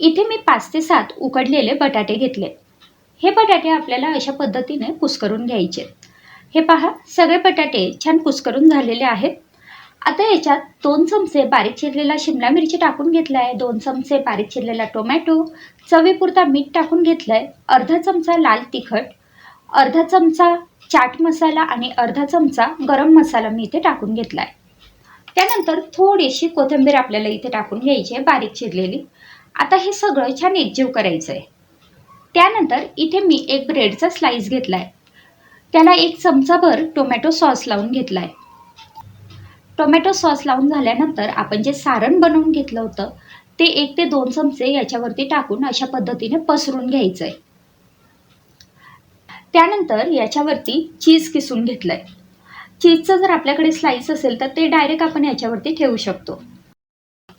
इथे मी पाच ते सात उकडलेले बटाटे घेतले. हे बटाटे आपल्याला अशा पद्धतीने कुसकरून घ्यायचे. हे पहा सगळे बटाटे छान कुसकरून झालेले आहेत. आता याच्यात दोन चमचे बारीक चिरलेला शिमला मिरची टाकून घेतला आहे दोन चमचे बारीक चिरलेला टोमॅटो चवीपुरता मीठ टाकून घेतलं आहे अर्धा चमचा लाल तिखट अर्धा चमचा चाट मसाला आणि अर्धा चमचा गरम मसाला मी इथे टाकून घेतला आहे त्यानंतर थोडीशी कोथिंबीर आपल्याला इथे टाकून घ्यायची आहे बारीक चिरलेली. आता हे सगळं छान एकजीव करायचं आहे त्यानंतर इथे मी एक ब्रेडचा स्लाइस घेतला आहे त्याला एक चमचाभर टोमॅटो सॉस लावून घेतला आहे टोमॅटो सॉस लावून झाल्यानंतर आपण जे सारण बनवून घेतलं होतं ते एक ते दोन चमचे याच्यावरती टाकून अशा पद्धतीने पसरून घ्यायचं आहे त्यानंतर याच्यावरती चीज किसून घेतलं आहे चीजचं जर आपल्याकडे स्लाईस असेल तर ते डायरेक्ट आपण याच्यावरती ठेवू शकतो.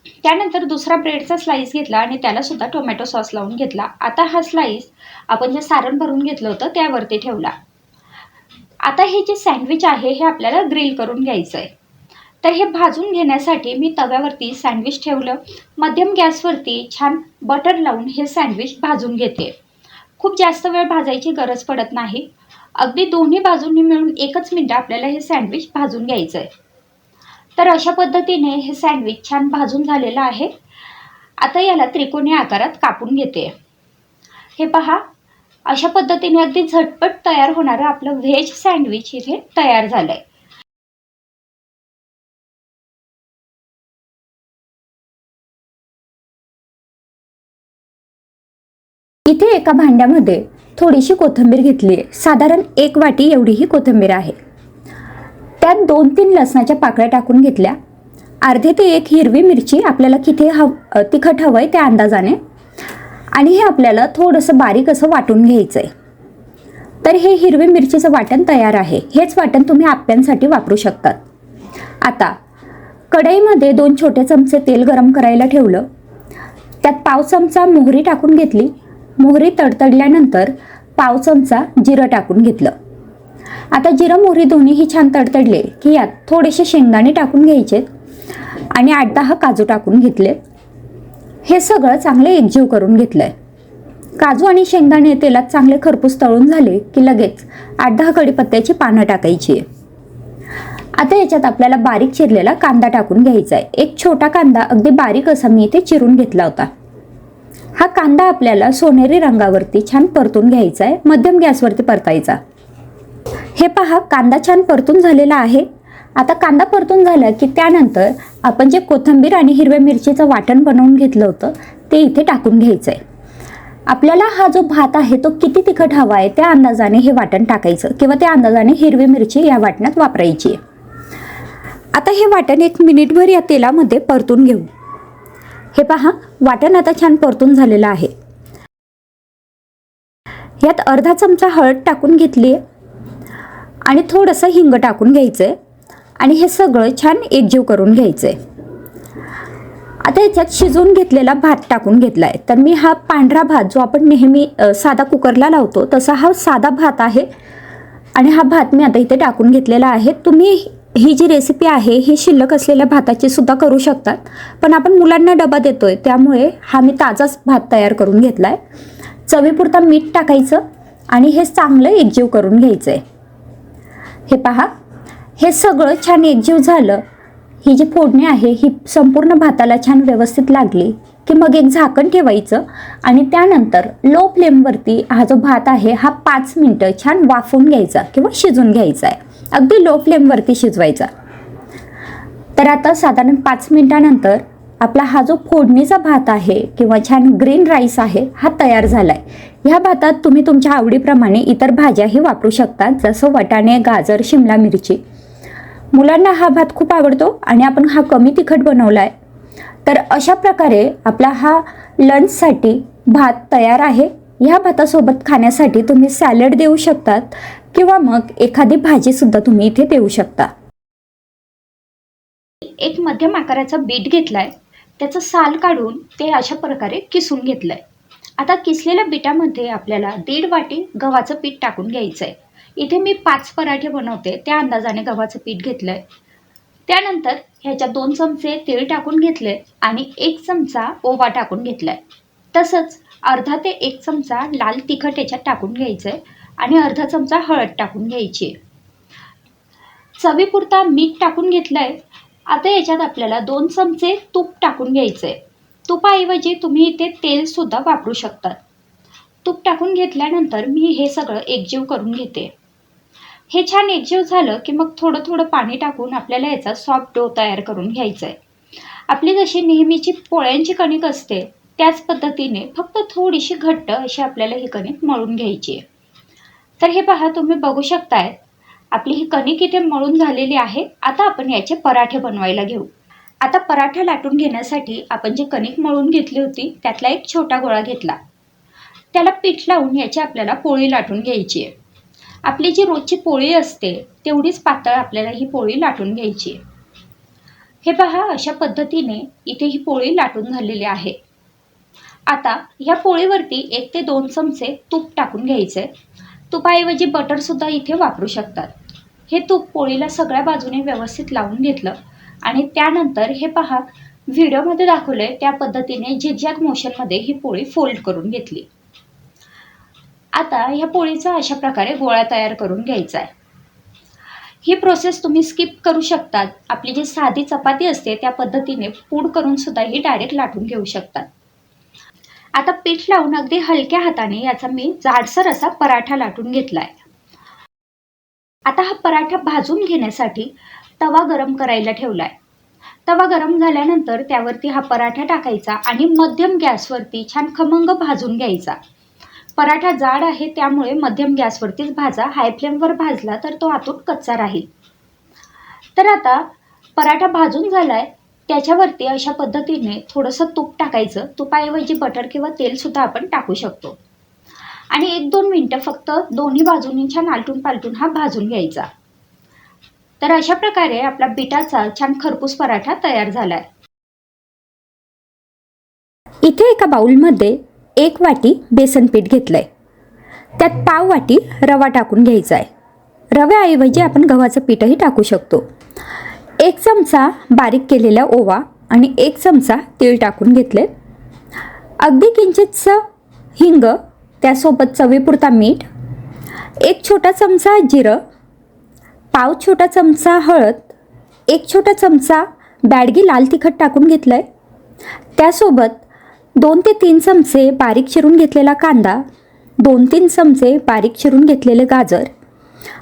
त्यानंतर दुसरा ब्रेडचा स्लाईस घेतला आणि त्याला सुद्धा टोमॅटो सॉस लावून घेतला. आता हा स्लाईस आपण जे सारण भरून घेतलं होतं त्यावरती ठेवला. आता हे जे सँडविच आहे हे आपल्याला ग्रिल करून घ्यायचं आहे तर हे भाजून घेण्यासाठी मी तव्यावरती सँडविच ठेवलं. मध्यम गॅसवरती छान बटर लावून हे सँडविच भाजून घेते. खूप जास्त वेळ भाजायची गरज पडत नाही. अगदी दोन्ही बाजूंनी मिळून एकच मिनटं आपल्याला हे सँडविच भाजून घ्यायचं आहे तर अशा पद्धतीने हे सँडविच छान भाजून झालेलं आहे. आता याला त्रिकोणी आकारात कापून घेते. हे पहा अशा पद्धतीने अगदी झटपट तयार होणारं आपलं व्हेज सँडविच इथे तयार झालं आहे इथे एका भांड्यामध्ये थोडीशी कोथिंबीर घेतली आहे. साधारण एक वाटी एवढी ही कोथिंबीर आहे. त्यात दोन तीन लसणाच्या पाकळ्या टाकून घेतल्या. अर्धे ते एक हिरवी मिरची आपल्याला किती हव तिखट हवं आहे त्या अंदाजाने. आणि हे आपल्याला थोडंसं बारीक असं वाटून घ्यायचं आहे तर हे हिरवी मिरचीचं वाटण तयार आहे. हेच वाटण तुम्ही आप्यांसाठी वापरू शकतात. आता कढईमध्ये दोन छोटे चमचे तेल गरम करायला ठेवलं. त्यात पाव चमचा मोहरी टाकून घेतली. मोहरी तडतडल्यानंतर पाव चमचा जिरं टाकून घेतलं. आता जिरं मोहरी दोन्हीही छान तडतडले की यात थोडेसे शेंगदाणे टाकून घ्यायचे आणि आठ दहा काजू टाकून घेतले. हे सगळं चांगले एकजीव करून घेतलं आहे काजू आणि शेंगदाणे तेलात चांगले खरपूस तळून झाले की लगेच आठ दहा कडीपत्त्याची पानं टाकायची. आहे आता याच्यात आपल्याला बारीक चिरलेला कांदा टाकून घ्यायचा आहे. एक छोटा कांदा अगदी बारीक असा मी इथे चिरून घेतला होता. हा कांदा आपल्याला सोनेरी रंगावरती छान परतून घ्यायचा आहे. मध्यम गॅसवरती परतायचा. हे पहा कांदा छान परतून झालेला आहे. आता कांदा परतून झाला की त्यानंतर आपण जे कोथिंबीर आणि हिरव्या मिरचीचं वाटण बनवून घेतलं होतं ते इथे टाकून घ्यायचं आहे आपल्याला हा जो भात आहे तो किती तिखट हवा आहे त्या अंदाजाने हे वाटण टाकायचं किंवा त्या अंदाजाने हिरवी मिरची या वाटणात वापरायची आहे. आता हे वाटण एक मिनिटभर या तेलामध्ये परतून घेऊ. हे पहा वाटण आता छान परतून झालेलं आहे. यात अर्धा चमचा हळद टाकून घेतली आहे आणि थोडंसं हिंग टाकून घ्यायचं आहे आणि हे सगळं छान एकजीव करून घ्यायचं आहे आता याच्यात शिजवून घेतलेला भात टाकून घेतला आहे तर मी हा पांढरा भात जो आपण नेहमी साधा कुकरला लावतो तसा हा साधा भात आहे. आणि हा भात मी आता इथे टाकून घेतलेला आहे. तुम्ही ही जी रेसिपी आहे ही शिल्लक असलेल्या भाताची सुद्धा करू शकतात पण आपण मुलांना डबा देतोय त्यामुळे हा मी ताजाच भात तयार करून घेतला आहे चवीपुरता मीठ टाकायचं आणि हे चांगलं एकजीव करून घ्यायचं आहे हे पहा. हे सगळं छान एकजीव झालं. ही जी फोडणी आहे ही संपूर्ण भाताला छान व्यवस्थित लागली की मग एक झाकण ठेवायचं आणि त्यानंतर लो फ्लेमवरती हा जो भात आहे हा पाच मिनटं छान वाफवून घ्यायचा किंवा शिजून घ्यायचा आहे. अगदी लो फ्लेमवरती शिजवायचा. तर आता साधारण पाच मिनटानंतर आपला हा जो फोडणीचा भात आहे किंवा छान ग्रीन राईस आहे हा तयार झाला आहे ह्या भातात तुम्ही तुमच्या आवडीप्रमाणे इतर भाज्याही वापरू शकता जसं वटाणे गाजर शिमला मिरची. मुलांना हा भात खूप आवडतो आणि आपण हा कमी तिखट बनवला आहे तर अशा प्रकारे आपला हा लंचसाठी भात तयार आहे. ह्या भातासोबत खाण्यासाठी तुम्ही सॅलड देऊ शकतात किंवा मग एखादी भाजीसुद्धा तुम्ही इथे देऊ शकता. एक मध्यम आकाराचा बीट घेतलाय. त्याचं साल काढून ते अशा प्रकारे किसून घेतलं आहे आता किसलेल्या बिटामध्ये आपल्याला दीड वाटी गव्हाचं पीठ टाकून घ्यायचं आहे इथे मी पाच पराठे बनवते त्या अंदाजाने गव्हाचं पीठ घेतलं आहे त्यानंतर ह्याच्यात दोन चमचे तेल टाकून घेतले आणि एक चमचा ओवा टाकून घेतला आहे तसंच अर्धा ते एक चमचा लाल तिखट याच्यात टाकून घ्यायचं आहे आणि अर्धा चमचा हळद टाकून घ्यायची. आहे चवीपुरता मीठ टाकून घेतलं आहे आता याच्यात आपल्याला दोन चमचे तूप टाकून घ्यायचं आहे तुपाऐवजी तुम्ही इथे तेलसुद्धा वापरू शकतात तूप टाकून घेतल्यानंतर मी हे सगळं एकजीव करून घेते. हे छान एकजीव झालं की मग थोडं थोडं पाणी टाकून आपल्याला याचा सॉफ्ट डो तयार करून घ्यायचा आहे आपली जशी नेहमीची पोळ्यांची कणिक असते त्याच पद्धतीने फक्त थोडीशी घट्ट अशी आपल्याला ही कणिक मळून घ्यायची आहे. तर हे पहा तुम्ही बघू शकताय आपली ही कणिक इथे मळून झालेली आहे आता आपण याचे पराठे बनवायला घेऊ. आता पराठा लाटून घेण्यासाठी आपण जी कणिक मळून घेतली होती त्यातला एक छोटा गोळा घेतला. त्याला पीठ लावून याची आपल्याला पोळी लाटून घ्यायची आहे. आपली जी रोजची पोळी असते तेवढीच पातळ आपल्याला ही पोळी लाटून घ्यायची आहे. हे पहा अशा पद्धतीने इथे ही पोळी लाटून झालेली आहे. आता ह्या पोळीवरती एक ते दोन चमचे तूप टाकून घ्यायचे. तुपाऐवजी बटरसुद्धा इथे वापरू शकतात. हे तूप पोळीला सगळ्या बाजूने व्यवस्थित लावून घेतलं आणि त्यानंतर हे पहा व्हिडिओमध्ये दाखवलं आहे त्या पद्धतीने झिगझॅग मोशनमध्ये ही पोळी फोल्ड करून घेतली. आता ह्या पोळीचा अशा प्रकारे गोळा तयार करून घ्यायचा आहे. ही प्रोसेस तुम्ही स्किप करू शकतात. आपली जी साधी चपाती असते त्या पद्धतीने पूड करून सुद्धा ही डायरेक्ट लाटून घेऊ शकतात. आता पीठ लावून अगदी हलक्या हाताने याचा मी जाडसर असा पराठा लाटून घेतलाय. आता हा पराठा भाजून घेण्यासाठी तवा गरम करायला ठेवलाय. तवा गरम झाल्यानंतर त्यावरती हा पराठा टाकायचा आणि मध्यम गॅसवरती छान खमंग भाजून घ्यायचा. पराठा जाड आहे त्यामुळे मध्यम गॅसवरतीच भाजा. हाय फ्लेमवर भाजला तर तो आतून कच्चा राहील. तर आता पराठा भाजून झालाय. त्याच्यावरती अशा पद्धतीने थोडंसं तूप टाकायचं. तुपाऐवजी बटर किंवा तेलसुद्धा आपण टाकू शकतो. आणि एक दोन मिनटं फक्त दोन्ही बाजूनी छान आलटून पालटून हा भाजून घ्यायचा. तर अशा प्रकारे आपला बिटाचा छान खरपूस पराठा तयार झालाय. इथे एका बाउलमध्ये एक वाटी बेसन पीठ घेतलंय. त्यात पाव वाटी रवा टाकून घ्यायचा आहे रव्याऐवजी आपण गव्हाचं पीठही टाकू शकतो. एक चमचा बारीक केलेला ओवा आणि एक चमचा तीळ टाकून घेतले. अगदी किंचितचं हिंग त्यासोबत चवीपुरता मीठ एक छोटा चमचा जिरं पाव छोटा चमचा हळद एक छोटा चमचा बॅडगी लाल तिखट टाकून घेतलं आहे त्यासोबत दोन ते तीन चमचे बारीक चिरून घेतलेला कांदा दोन तीन चमचे बारीक चिरून घेतलेले गाजर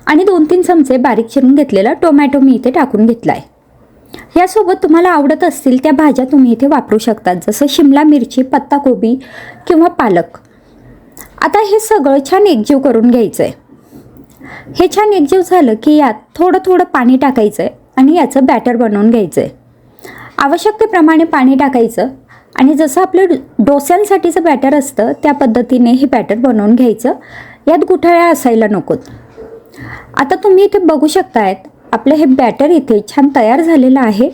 आणि दोन तीन चमचे बारीक चिरून घेतलेला टोमॅटो मी इथे टाकून घेतला आहे यासोबत तुम्हाला आवडत असतील त्या भाज्या तुम्ही इथे वापरू शकतात जसं शिमला मिरची पत्ताकोबी किंवा पालक. आता हे सगळं छान एकजीव करून घ्यायचं आहे हे छान एकजीव झालं की यात थोडं थोडं पाणी टाकायचं आहे आणि याचं बॅटर बनवून घ्यायचं आहे आवश्यकतेप्रमाणे पाणी टाकायचं आणि जसं आपलं डोस्यांसाठीचं बॅटर असतं त्या पद्धतीने हे बॅटर बनवून घ्यायचं. यात गुठळ्या असायला नकोत. आता तुम्ही इथे बघू शकतायत आपलं हे बॅटर इथे छान तयार झालेलं आहे.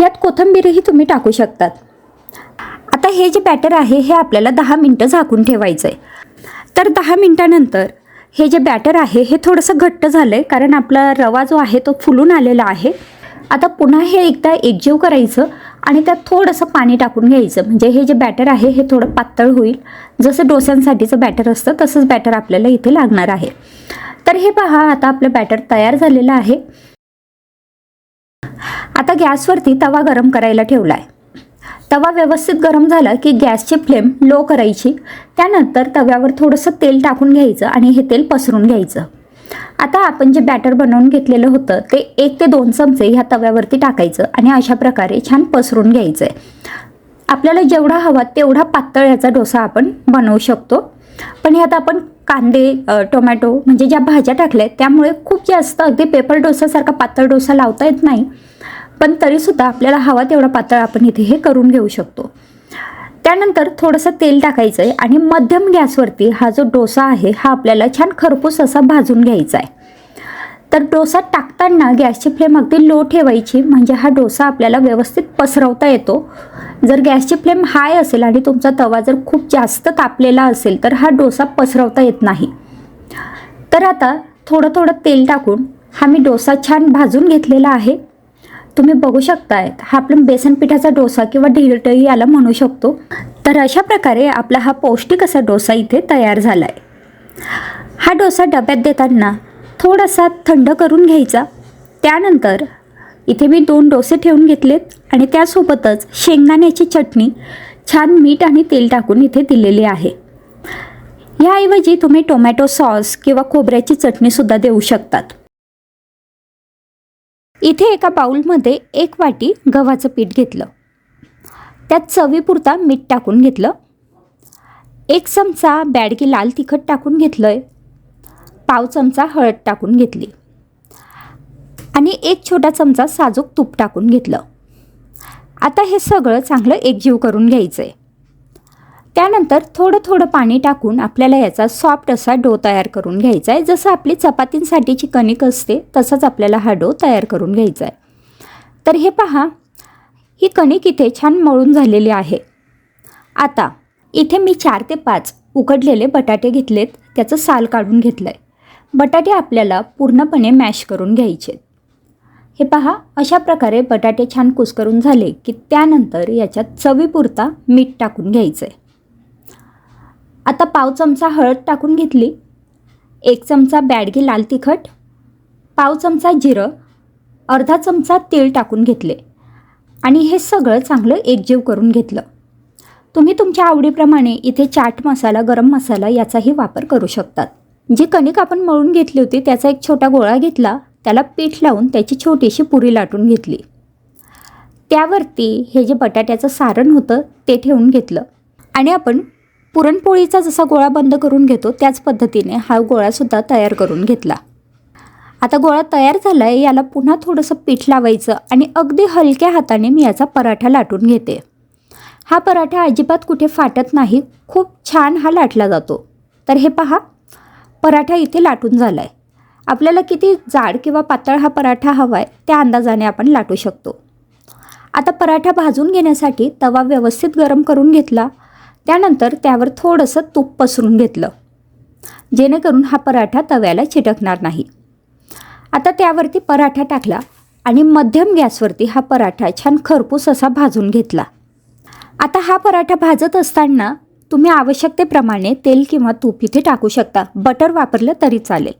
यात कोथंबीरही तुम्ही टाकू शकतात. आता हे जे बॅटर आहे हे आपल्याला दहा मिनटं झाकून ठेवायचं आहे तर दहा मिनटानंतर हे जे बॅटर आहे हे थोडंसं घट्ट झालं आहे कारण आपला रवा जो आहे तो फुलून आलेला आहे. आता पुन्हा हे एकदा एकजीव करायचं आणि त्यात थोडंसं पाणी टाकून घ्यायचं. म्हणजे हे जे बॅटर आहे हे थोडं पातळ होईल. जसं डोस्यांसाठीचं बॅटर असतं तसंच बॅटर आपल्याला इथे लागणार आहे. तर हे पहा आता आपलं बॅटर तयार झालेलं आहे. आता गॅसवरती तवा गरम करायला ठेवला आहे तवा व्यवस्थित गरम झाला की गॅसची फ्लेम लो करायची. त्यानंतर तव्यावर थोडंसं तेल टाकून घ्यायचं आणि हे तेल पसरून घ्यायचं. आता आपण जे बॅटर बनवून घेतलेलं होतं ते एक ते दोन चमचे ह्या तव्यावरती टाकायचं आणि अशा प्रकारे छान पसरून घ्यायचं आहे आपल्याला जेवढा हवा तेवढा पातळ याचा डोसा आपण बनवू शकतो. पण ह्यात आपण कांदे टोमॅटो म्हणजे ज्या भाज्या टाकल्या आहेत त्यामुळे खूप जास्त अगदी पेपर डोसासारखा पातळ डोसा लावता येत नाही. पण तरीसुद्धा आपल्याला हवा तेवढा पातळ आपण इथे हे करून घेऊ शकतो. त्यानंतर थोडंसं तेल टाकायचं आहे आणि मध्यम गॅसवरती हा जो डोसा आहे हा आपल्याला छान खरपूस असा भाजून घ्यायचा आहे. तर डोसा टाकताना गॅसची फ्लेम अगदी लो ठेवायची म्हणजे हा डोसा आपल्याला व्यवस्थित पसरवता येतो. जर गॅसची फ्लेम हाय असेल आणि तुमचा तवा जर खूप जास्त तापलेला असेल तर हा डोसा पसरवता येत नाही. तर आता थोडं थोडं तेल टाकून हा मी डोसा छान भाजून घेतलेला आहे. तुम्ही बघू शकताय हा आपण बेसन पिठाचा डोसा किंवा ढिरटही याला म्हणू शकतो. तर अशा प्रकारे आपला हा पौष्टिक असा डोसा इथे तयार झाला आहे हा डोसा डब्यात देताना थोडासा थंड करून घ्यायचा. त्यानंतर इथे मी दोन डोसे ठेवून घेतलेत आणि त्यासोबतच शेंगदाण्याची चटणी छान मीठ आणि तेल टाकून इथे दिलेली आहे. याऐवजी तुम्ही टोमॅटो सॉस किंवा खोबऱ्याची चटणीसुद्धा देऊ शकतात. इथे एका बाउलमध्ये एक वाटी गव्हाचं पीठ घेतलं. त्यात चवीपुरता मीठ टाकून घेतलं. एक चमचा बॅडगी लाल तिखट टाकून घेतलं आहे पाव चमचा हळद टाकून घेतली. आणि एक छोटा चमचा साजूक तूप टाकून घेतलं. आता हे सगळं चांगलं एकजीव करून घ्यायचं आहे त्यानंतर थोडं थोडं पाणी टाकून आपल्याला याचा सॉफ्ट असा डो तयार करून घ्यायचा आहे जसं आपली चपातींसाठीची कणिक असते तसंच आपल्याला हा डो तयार करून घ्यायचा आहे तर हे पहा ही कणिक इथे छान मळून झालेली आहे. आता इथे मी चार ते पाच उकडलेले बटाटे घेतलेत त्याचं साल काढून घेतलं आहे बटाटे आपल्याला पूर्णपणे मॅश करून घ्यायचे हे पहा अशा प्रकारे बटाटे छान कुस्करून झाले की त्यानंतर याच्यात चवीपुरता मीठ टाकून घ्यायचं आहे आता पाव चमचा हळद टाकून घेतली. एक चमचा बॅडगी लाल तिखट पाव चमचा जिरं अर्धा चमचा तेल टाकून घेतले. आणि हे सगळं चांगलं एकजीव करून घेतलं. तुम्ही तुमच्या आवडीप्रमाणे इथे चाट मसाला गरम मसाला याचाही वापर करू शकतात. जी कणिक आपण मळून घेतली होती त्याचा एक छोटा गोळा घेतला. त्याला पीठ लावून त्याची छोटीशी पुरी लाटून घेतली. त्यावरती हे जे बटाट्याचं सारण होतं ते ठेवून घेतलं. आणि आपण पुरणपोळीचा जसा गोळा बंद करून घेतो त्याच पद्धतीने हा गोळासुद्धा तयार करून घेतला. आता गोळा तयार झाला आहे याला पुन्हा थोडंसं पीठ लावायचं आणि अगदी हलक्या हाताने मी याचा पराठा लाटून घेते. हा पराठा अजिबात कुठे फाटत नाही खूप छान हा लाटला जातो. तर हे पहा पराठा इथे लाटून झाला आहे आपल्याला किती जाड किंवा पातळ हा पराठा हवा आहे त्या अंदाजाने आपण लाटू शकतो. आता पराठा भाजून घेण्यासाठी तवा व्यवस्थित गरम करून घेतला त्यानंतर त्यावर थोडंसं तूप पसरून घेतलं जेणेकरून हा पराठा तव्याला चिटकणार नाही. आता त्यावरती पराठा टाकला आणि मध्यम गॅसवरती हा पराठा छान खरपूस असा भाजून घेतला. आता हा पराठा भाजत असताना तुम्ही आवश्यकतेप्रमाणे तेल किंवा तूप इथे टाकू शकता. बटर वापरलं तरी चालेल.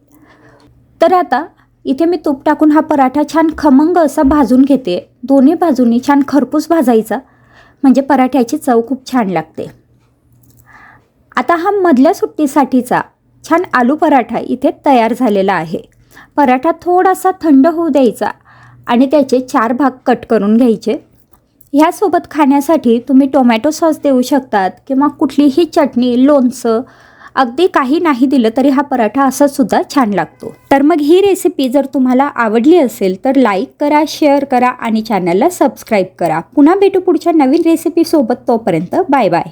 तर आता इथे मी तूप टाकून हा पराठा छान खमंग असा भाजून घेते. दोन्ही बाजूनी छान खरपूस भाजायचा. म्हणजे पराठ्याची चव खूप छान लागते. आता हा मधल्या सुट्टीसाठीचा छान आलू पराठा इथे तयार झालेला आहे. पराठा थोडासा थंड होऊ द्यायचा आणि त्याचे चार भाग कट करून घ्यायचे. ह्यासोबत खाण्यासाठी तुम्ही टोमॅटो सॉस देऊ शकतात किंवा कुठलीही चटणी लोणचं अगदी काही नाही दिलं तरी हा पराठा असाच सुद्धा छान लागतो. तर मग ही रेसिपी जर तुम्हाला आवडली असेल तर लाईक करा शेअर करा आणि चॅनलला सबस्क्राईब करा. पुन्हा भेटू पुढच्या नवीन रेसिपीसोबत तोपर्यंत बाय बाय